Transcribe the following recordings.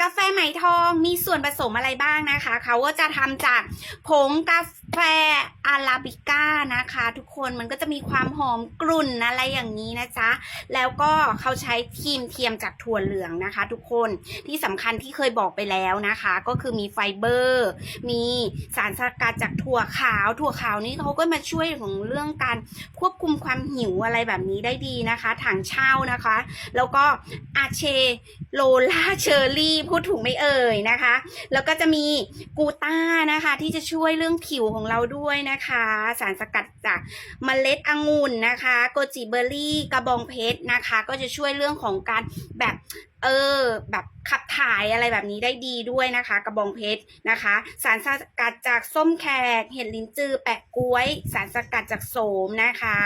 กาแฟไหมทองมีส่วนผสมอะไรบ้างนะคะ เขาก็จะทำจากผงกาแฟ อาราบิก้านะคะ ทุกคนมันก็จะมีความหอมกรุ่นอะไรอย่างนี้นะจ๊ะ แล้วก็เขาใช้ครีมเทียมจากถั่วเหลืองนะคะ ทุกคนที่สำคัญที่เคยบอกไปแล้วนะคะ ก็คือมีไฟเบอร์ มีสารสกัดจากถั่วขาว ถั่วขาวนี่เขาก็มาช่วยของเรื่องการควบคุมความหิวอะไรแบบนี้ได้ดีนะคะถังเช่านะคะ แล้วก็อาเชโลลาเชอร์รี่พูดถูกไม่เอ่ยนะคะ แล้วก็จะมีกูต้านะคะ ที่จะช่วยเรื่องผิวของเราด้วยนะคะ สารสกัดจากเมล็ดองุ่นนะคะโกจิเบอร์รี่กระบองเพชรนะคะ ก็จะช่วยเรื่องของการแบบเออแบบขับ ถ่ายอะไรแบบนี้ได้ดีด้วยนะคะ กระบองเพชรนะคะ สารสกัดจากส้มแขก เห็ดลิ้นจือแปะกล้วย สารสกัดจากโสมนะคะ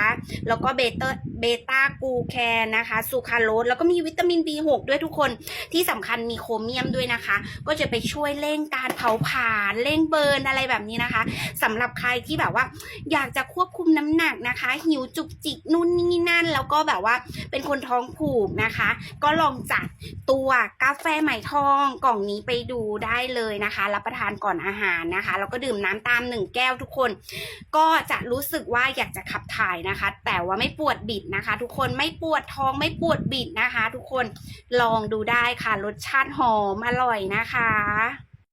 แล้วก็เบต้าเบต้ากูแคนนะคะซูคราโรสแล้วก็มีวิตามิน B6 ด้วยทุกคนที่สำคัญมีโครเมียมด้วยนะคะ ก็จะไปช่วยเร่งการเผาผลาญเร่งเบิร์นอะไรแบบนี้นะคะสำหรับใครที่แบบว่า อยากจะควบคุมน้ำหนักนะคะ หิวจุกจิกนู่นนี่นั่น แล้วก็แบบว่าเป็นคนท้องผูกนะคะ ก็ลองจัดตัวกาแฟไหม่ทองกล่องนี้ไปดูได้เลยนะคะ รับประทานก่อนอาหารนะคะ แล้วก็ดื่มน้ำตามหนึ่งแก้วทุกคน ก็จะรู้สึกว่าอยากจะขับถ่ายนะคะ แต่ว่าไม่ปวดบิดนะคะ ทุกคนไม่ปวดท้องไม่ปวดบิดนะคะ ทุกคนลองดูได้ค่ะรสชาติหอมอร่อยนะคะ